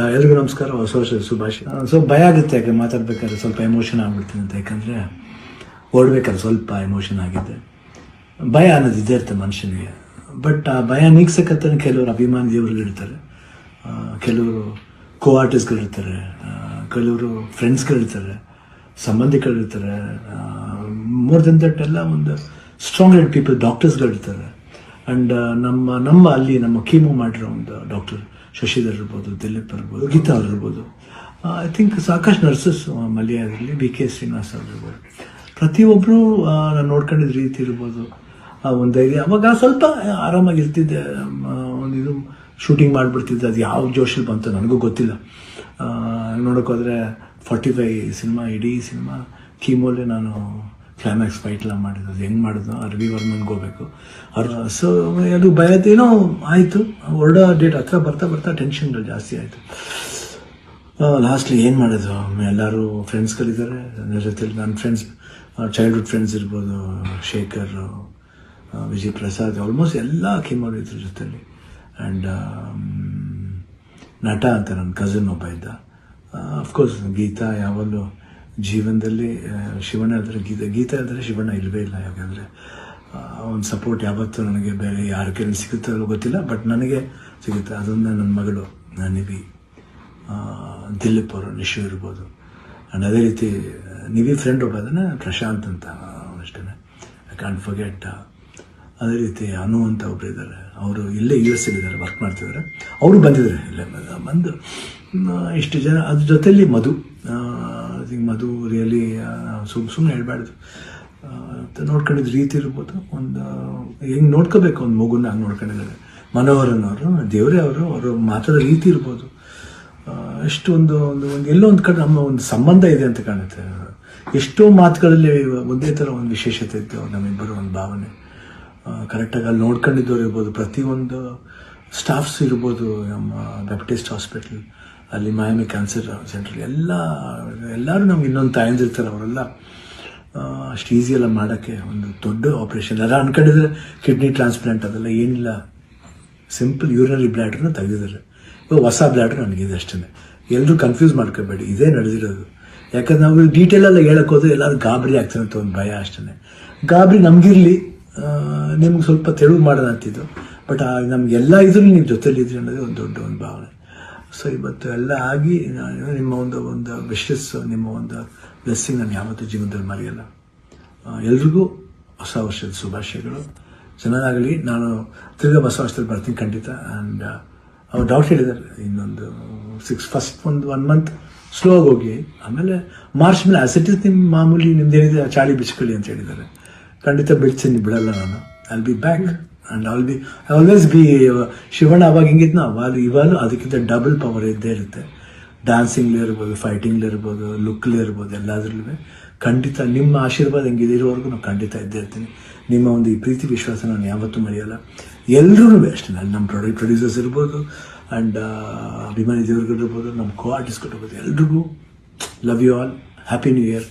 ಎಲ್ರಿಗೂ ನಮಸ್ಕಾರ. ಹೊಸ ವರ್ಷದ ಶುಭಾಶಯ. ಸೊ ಭಯ ಆಗುತ್ತೆ ಯಾಕೆ ಮಾತಾಡ್ಬೇಕಾದ್ರೆ ಸ್ವಲ್ಪ ಎಮೋಷನ್ ಆಗ್ಬಿಡ್ತೀನಿ ಅಂತ. ಯಾಕಂದರೆ ಓಡ್ಬೇಕಾದ್ರೆ ಸ್ವಲ್ಪ ಎಮೋಷನ್ ಆಗಿದೆ. ಭಯ ಅನ್ನೋದು ಇದ್ದೇ ಇರುತ್ತೆ ಮನುಷ್ಯನಿಗೆ. ಬಟ್ ಆ ಭಯ ನೀಗ್ಸಕ್ಕಂತಾನೆ ಕೆಲವರು ಅಭಿಮಾನ ದೇವರುಗಳು ಇರ್ತಾರೆ. ಕೆಲವರು ಕೋ ಆರ್ಟಿಸ್ಟ್ಗಳಿರ್ತಾರೆ ಕೆಲವರು ಫ್ರೆಂಡ್ಸ್ಗಳಿರ್ತಾರೆ ಸಂಬಂಧಿಕರಿರ್ತಾರೆ ಮೋರ್ ದೆನ್ ದಟ್ ಎಲ್ಲ ಒಂದು ಸ್ಟ್ರಾಂಗ್ ಹೆಡ್ ಪೀಪಲ್ ಡಾಕ್ಟರ್ಸ್ಗಳಿರ್ತಾರೆ ಆ್ಯಂಡ್ ನಮ್ಮ ನಮ್ಮ ಅಲ್ಲಿ ನಮ್ಮ ಕೀಮೋ ಮಾಡಿರೋ ಒಂದು ಡಾಕ್ಟರ್ ಶಶಿಧರ್ ಇರ್ಬೋದು, ದಿಲೀಪ್ ಇರ್ಬೋದು, ಗೀತಾ ಅವ್ರು ಇರ್ಬೋದು. ಐ ಥಿಂಕ್ ಸಾಕಷ್ಟು nurses Mallya B K Srinivas ಅವ್ರು ಇರ್ಬೋದು. ಪ್ರತಿಯೊಬ್ಬರು ನಾನು ನೋಡ್ಕೊಂಡಿದ್ದ ರೀತಿ ಇರ್ಬೋದು. ಒಂದು ಧೈರ್ಯ ಅವಾಗ ಸ್ವಲ್ಪ ಆರಾಮಾಗಿ ಇರ್ತಿದ್ದೆ. ಒಂದು ಇದು ಶೂಟಿಂಗ್ ಮಾಡಿಬಿಡ್ತಿದ್ದೆ. ಅದು ಯಾವ ಜೋಶಲ್ಲಿ ಬಂತು ನನಗೂ ಗೊತ್ತಿಲ್ಲ. ನೋಡೋಕ್ಕೋದ್ರೆ ಫಾರ್ಟಿ ಫೈ ಸಿನಿಮಾ, ಇಡೀ ಸಿನಿಮಾ ಕೀಮೋಲೆ ನಾನು ಕ್ಲೈಮ್ಯಾಕ್ಸ್ ಫೈಟ್ ಎಲ್ಲ ಮಾಡಿದ್ದು. ಅದು ಹೆಂಗೆ ಮಾಡಿದ್ದು? ಅರ್ವಿ ವರ್ಮನ್ಗೆ ಹೋಗ್ಬೇಕು. ಅವ್ರ ಸೊ ಅದು ಭಯದೇನೋ ಆಯಿತು. ಹೊರಡೋ ಡೇಟ್ ಹತ್ರ ಬರ್ತಾ ಬರ್ತಾ ಟೆನ್ಷನ್ಗಳು ಜಾಸ್ತಿ ಆಯಿತು. ಲಾಸ್ಟ್ಲಿ ಏನು ಮಾಡೋದು ಎಲ್ಲರೂ ಫ್ರೆಂಡ್ಸ್ಗಳಿದ್ದಾರೆ ನನ್ನ ಜೊತೆಲಿ ನನ್ನ ಫ್ರೆಂಡ್ಸ್ ಚೈಲ್ಡ್ಹುಡ್ ಫ್ರೆಂಡ್ಸ್ ಇರ್ಬೋದು, ಶೇಖರ್ ವಿಜಯ್ ಪ್ರಸಾದ್ ಆಲ್ಮೋಸ್ಟ್ ಎಲ್ಲ ಕೀಮೋರು ಇದ್ರ ಜೊತೆಲಿ. ಆ್ಯಂಡ್ ನಟ ಅಂತ ನನ್ನ ಕಸಿನ್ ಒಬ್ಬ ಇದ್ದ. ಅಫ್ಕೋರ್ಸ್ ಗೀತಾ ಯಾವಾಗಲೂ ಜೀವನದಲ್ಲಿ ಶಿವಣ್ಣ ಆದರೆ ಗೀತಾ, ಗೀತೆ ಆದರೆ ಶಿವಣ್ಣ ಇಲ್ಲವೇ ಇಲ್ಲ. ಯಾಕಂದರೆ ಒಂದು ಸಪೋರ್ಟ್ ಯಾವತ್ತೂ ನನಗೆ ಬೇರೆ ಯಾರ ಕೈಲಿ ಸಿಗುತ್ತೋ ಗೊತ್ತಿಲ್ಲ ಬಟ್ ನನಗೆ ಸಿಗುತ್ತೆ. ಅದೊಂದು ನನ್ನ ಮಗಳು ನಿವಿ ದಿಲೀಪ್ ಅವರು, ನಿಶು ಇರ್ಬೋದು. ಆ್ಯಂಡ್ ಅದೇ ರೀತಿ, ನಿವಿ ಫ್ರೆಂಡ್ ಒಬ್ಬ ಅದನ್ನು ಪ್ರಶಾಂತ್ ಅಂತ ಅಷ್ಟೇ. ಐ ಕ್ಯಾನ್ ಫರ್ಗೆಟ್ ಅದೇ ರೀತಿ ಅನು ಅಂತ ಒಬ್ರು ಇದ್ದಾರೆ. ಅವರು ಇಲ್ಲೇ ಯು ಎಸ್ ಇದ್ದಾರೆ ವರ್ಕ್ ಮಾಡ್ತಿದ್ದಾರೆ. ಅವರು ಬಂದಿದ್ದಾರೆ, ಇಲ್ಲೇ ಬಂದು. ಇಷ್ಟು ಜನ, ಅದ್ರ ಜೊತೆಯಲ್ಲಿ ಮಧು. ಥಿಂಕ್ ಮಧು ರಿಯಲಿ ಸುಮ್ ಸುಮ್ಮನೆ ಹೇಳ್ಬಾರ್ದು. ಅಂತ ನೋಡ್ಕೊಂಡಿದ್ದ ರೀತಿ ಇರ್ಬೋದು. ಒಂದು, ಹೆಂಗೆ ನೋಡ್ಕೋಬೇಕು ಒಂದು ಮಗುನ ಹಂಗೆ ನೋಡ್ಕೊಂಡಿದ್ದಾರೆ. ಮನೋಹರನ್ ಅವರು ದೇವರೇ ಅವರು ಅವರು ಮಾತಾಡೋ ರೀತಿ ಇರ್ಬೋದು. ಎಷ್ಟು ಒಂದು ಒಂದು ಒಂದು, ಎಲ್ಲೋ ಒಂದು ಕಡೆ ನಮ್ಮ ಒಂದು ಸಂಬಂಧ ಇದೆ ಅಂತ ಕಾಣುತ್ತೆ. ಎಷ್ಟೋ ಮಾತುಗಳಲ್ಲಿ ಒಂದೇ ಥರ ಒಂದು ವಿಶೇಷತೆ ಇತ್ತು ನಮ್ಮಿಬ್ಬರು ಒಂದು ಭಾವನೆ. ಕರೆಕ್ಟಾಗಿ ಅಲ್ಲಿ ನೋಡ್ಕೊಂಡಿದ್ದವ್ರು ಇರ್ಬೋದು. ಪ್ರತಿಯೊಂದು ಸ್ಟಾಫ್ಸ್ ಇರ್ಬೋದು ನಮ್ಮ ಬ್ಯಾಪ್ಟಿಸ್ಟ್ ಹಾಸ್ಪಿಟ್ಲ್ ಅಲ್ಲಿ ಮಾಯಾಮಿ ಕ್ಯಾನ್ಸರ್ ಸೆಂಟ್ರಲ್ಲಿ ಎಲ್ಲ, ಎಲ್ಲರೂ ನಮ್ಗೆ ಇನ್ನೊಂದು ತಾಯಂದಿರ್ತಾರೆ ಅವರೆಲ್ಲ. ಅಷ್ಟು ಈಸಿ ಎಲ್ಲ ಮಾಡೋಕ್ಕೆ ಒಂದು ದೊಡ್ಡ ಆಪ್ರೇಷನ್ ಎಲ್ಲ ಅನ್ಕೊಂಡಿದ್ರೆ ಕಿಡ್ನಿ ಟ್ರಾನ್ಸ್ಪ್ಲಾಂಟ್ ಅದೆಲ್ಲ ಏನಿಲ್ಲ. ಸಿಂಪಲ್ ಯೂರಿನರಿ ಬ್ಲ್ಯಾಡ್ರನ್ನ ತೆಗೆದಿದ್ದಾರೆ. ಇವಾಗ ಹೊಸ ಬ್ಲ್ಯಾಡ್ರ್ ನನಗಿದೆ ಅಷ್ಟೇ ಎಲ್ಲರೂ ಕನ್ಫ್ಯೂಸ್ ಮಾಡ್ಕೋಬೇಡಿ. ಇದೇ ನಡೆದಿರೋದು. ಯಾಕಂದ್ರೆ ನಾವು ಡೀಟೇಲ್ ಎಲ್ಲ ಹೇಳಕ್ ಹೋದ್ರೆ ಎಲ್ಲರೂ ಗಾಬರಿ ಆಗ್ತಾರೆ ಅಂತ ಒಂದು ಭಯ ಅಷ್ಟೇ ಗಾಬರಿ ನಮಗಿರಲಿ. ನಿಮ್ಗೆ ಸ್ವಲ್ಪ ತೆಳುವು ಮಾಡೋಣ ಅಂತಿದ್ದು. ಬಟ್ ನಮ್ಗೆಲ್ಲ ಇದ್ರೂ ನೀವು ಜೊತೆಲಿ ಇದ್ರಿ ಅನ್ನೋದೇ ಒಂದು ದೊಡ್ಡ ಒಂದು ಭಾವನೆ. ಸೊ ಇವತ್ತು ಎಲ್ಲ ಆಗಿ ನಾನು ನಿಮ್ಮ ಒಂದು ಒಂದು ವಿಶಸ್ ನಿಮ್ಮ ಒಂದು ಬ್ಲೆಸ್ಸಿಂಗ್ ನಾನು ಯಾವತ್ತೂ ಜೀವನದಲ್ಲಿ ಮರೆಯಲ್ಲ. ಎಲ್ರಿಗೂ ಹೊಸ ವರ್ಷದ ಶುಭಾಶಯಗಳು. ಚೆನ್ನಾಗಲಿ ನಾನು ತಿರ್ಗಾ ಹೊಸ ವರ್ಷದಲ್ಲಿ ಬರ್ತೀನಿ ಖಂಡಿತ. ಆ್ಯಂಡ್ ಅವ್ರು ಡೌಟ್ ಹೇಳಿದ್ದಾರೆ. ಇನ್ನೊಂದು ಸಿಕ್ಸ್ ಫಸ್ಟ್ ಒಂದು ಒನ್ ಮಂತ್ ಸ್ಲೋ ಆಗಿ ಹೋಗಿ. ಆಮೇಲೆ ಮಾರ್ಚ್ ಮೇಲೆ ಆಸಿಟಿಸ್ ನಿಮ್ಮ ಮಾಮೂಲಿ ನಿಮ್ದೇನಿದೆ ಚಾಳಿ ಬಿಚ್ಕೊಳ್ಳಿ ಅಂತ ಹೇಳಿದ್ದಾರೆ. ಖಂಡಿತ ಬಿಡ್ತೀನಿ, ಬಿಡಲ್ಲ ನಾನು. I be back and all be I always be Shivanna ಅವಾಗ ಹೆಂಗಿತ್ತು ಅವಾಗ, ಇವಾಗಲೂ ಅದಕ್ಕಿಂತ ಡಬಲ್ ಪವರ್ ಇದ್ದೇ ಇರುತ್ತೆ. ಡ್ಯಾನ್ಸಿಂಗ್ಲೇ ಇರ್ಬೋದು ಫೈಟಿಂಗ್ಲೂ ಇರ್ಬೋದು ಲುಕ್ಲೂ ಇರ್ಬೋದು ಎಲ್ಲದ್ರಲ್ಲಿ ಖಂಡಿತ ನಿಮ್ಮ ಆಶೀರ್ವಾದ ಹೆಂಗಿದೆ ಇರೋವರೆಗೂ ನಾನು ಖಂಡಿತ ಇದ್ದೇ ಇರ್ತೀನಿ. ನಿಮ್ಮ ಒಂದು ಈ ಪ್ರೀತಿ ವಿಶ್ವಾಸ ನಾನು ಯಾವತ್ತೂ ಮರೆಯಲ್ಲ. ಎಲ್ಲರೂ ಅಷ್ಟೇ, ನಾನು ನಮ್ಮ ಪ್ರೊಡಕ್ಟ್ ಪ್ರೊಡ್ಯೂಸರ್ಸ್ ಇರ್ಬೋದು ಆ್ಯಂಡ್ ಅಭಿಮಾನಿ ದೇವ್ರುಗಳಿರ್ಬೋದು ನಮ್ಮ ಕೋ ಆರ್ಟಿಸ್ಟ್ಗಳಿರ್ಬೋದು ಎಲ್ರಿಗೂ love you all happy new year